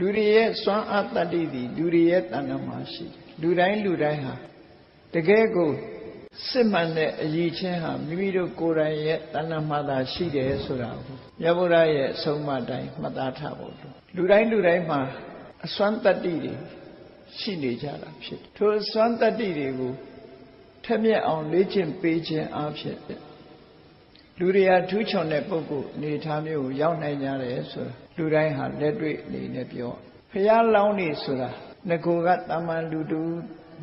လူတွေရဲ့စွမ်းအားတတ္တိသည်လူတွေရဲ့တဏ္ဍာမှာရှိတယ်လူတိုင်းလူတိုင်းဟာတကယ်ကိုစစ်မှန်တဲ့အရေးချင်းဟာမိမိတို့ကိုယ်တိုင်ရဲ့တဏ္ဍာမှာသာရှိတယ်ဆိုတာကိုမြတ်ဗုဒ္ဓရဲ့အဆုံးအမတိုင်းမှတ်သားထားဖို့လိုလူတိုင်းလူတိုင်းမှာအစွမ်းတတ္တိတွေရှိနေကြတာဖြစ်တယ်ထိုအစွမ်းတတ္တိတွေကိုထက်မြက်အောင်လေ့ကျင့်ပေးခြင်းအဖြစ် လူတွေဟာထူးချွန်တဲ့ပုဂ္ဂိုလ်အနေထားမျိုးကိုရောက်နိုင်ကြတယ်ဆိုတာလူတိုင်းဟာလက်တွေ့အနေနဲ့ပြောဖះလောင်းနေဆိုတာငကိုကတာမန်လူတူ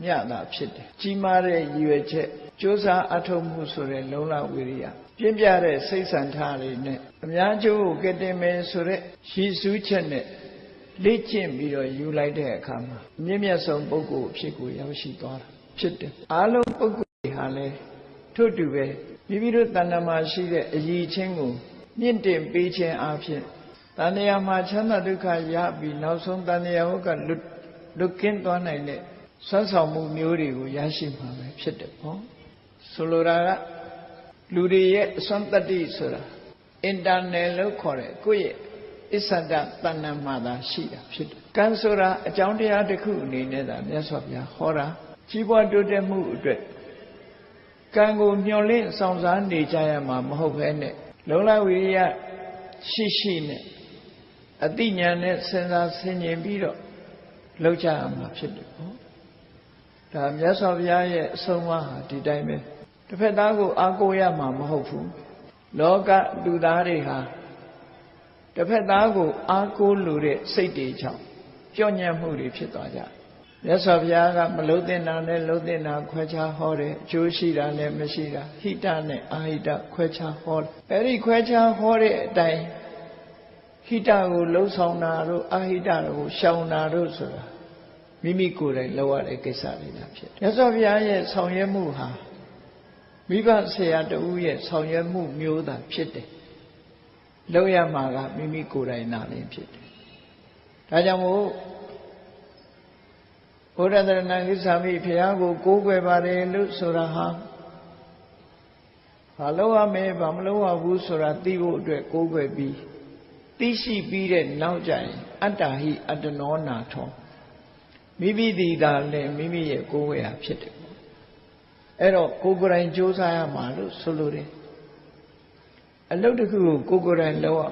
မြတာဖြစ်တယ်ကြီးမားတဲ့ရည်ရွယ်ချက်ကြိုးစားအထောက်မှုဆိုတဲ့လုံလဝိရိယပြင်းပြတဲ့စိတ်ဆန္ဒတွေနဲ့အများကျိုးကိုကတင်မယ်ဆိုတဲ့ရည်စူးချက်နဲ့လေ့ကျင့်ပြီးတော့ယူလိုက်တဲ့အခါမှာအမြင့်မြတ်ဆုံးပုဂ္ဂိုလ်အဖြစ်ကိုရောက်ရှိသွားတာဖြစ်တယ်အားလုံးပုဂ္ဂိုလ်တွေဟာလည်းထို့တူပဲ မိမိတို့တဏ္ဍာမှာရှိတဲ့အယည်ချင်းကိုမြင့်တင်ပေးခြင်းအပြင်တဏှာမှာချမ်းသာဒုက္ခရပြီးနောက်ဆုံးတဏှာဟုတ်ကလွတ်လွတ်ကင်းသွားနိုင်တဲ့ဆွမ်းဆောင်မှုမျိုးတွေကိုရရှိမှာပဲဖြစ်တယ်ပေါ့ဆိုလိုတာကလူတွေရဲ့အစွမ်းတတ္တိဆိုတာ internal လို့ခေါ်တဲ့ကိုယ့်ရဲ့အစ္ဆဒတဏ္ဍာမှာသာရှိတာဖြစ်တယ်ကံဆိုတာအကြောင်းတရားတစ်ခုအနေနဲ့သာမြတ်စွာဘုရားဟောတာကြီးပွားတိုးတက်မှုအတွက် ကံကိုမျှော်လင့်ဆောင်စားနေကြရမှာမဟုတ်ဘဲနဲ့လုံလဝိရိယရှိရှိနဲ့အတိညာနဲ့စဉ်းစားဆင်ခြင်ပြီးတော့လောက်ကြရမှာဖြစ်တယ်ပေါ့ဒါမြတ်စွာဘုရားရဲ့အဆုံးအမဟာဒီတိုင်းပဲတစ်ဖက်သားကိုအားကိုးရမှာမဟုတ်ဘူးလောကလူသားတွေဟာတစ်ဖက်သားကိုအားကိုးလို့တဲ့စိတ်တွေကြောင့်ကြော့ညံ့မှုတွေဖြစ်သွားကြတယ် မြတ်စွာဘုရားကမလုံးတင်တာနဲ့လုံးတင်တာခွဲခြားဟောတယ်အကျိုးရှိတာနဲ့မရှိတာဟိတနဲ့အာဟိတခွဲခြားဟောတယ်အဲ့ဒီခွဲခြားဟောတဲ့အတိုင်းဟိတကိုလှုံ့ဆော်တာတို့အာဟိတကိုရှောင်တာတို့ဆိုတာမိမိကိုယ်တိုင်လုပ်ရတဲ့ကိစ္စတွေလားဖြစ်တယ်မြတ်စွာဘုရားရဲ့ဆောင်ရွက်မှုဟာမိဘဆရာတဦးရဲ့ဆောင်ရွက်မှုမျိုးသာဖြစ်တယ်လုပ်ရမှာကမိမိကိုယ်တိုင်နာလင်းဖြစ်တယ်ဒါကြောင့်မို့ ဘုရားတရဏဂိသမိဘုရားကို ကိုးကွယ်ပါတယ်လို့ဆိုတာဟာဘာလို့ရမယ်ဘာမလို့ရဘူးဆိုတာသိဖို့အတွက်ကိုးကွယ်ပြီးသိရှိပြီးတဲ့နောက်ကျရင်အတ္တဟိအတ္တနောနာထောမိမိဒီသာလည်းမိမိရဲ့ကိုးကွယ်ဟာဖြစ်တယ်အဲ့တော့ကိုယ်ကိုယ်တိုင်စ조사ရမှာလို့ဆိုလိုတယ်အလုပ်တစ်ခုကိုကိုယ်ကိုယ်တိုင်လုပ်ရ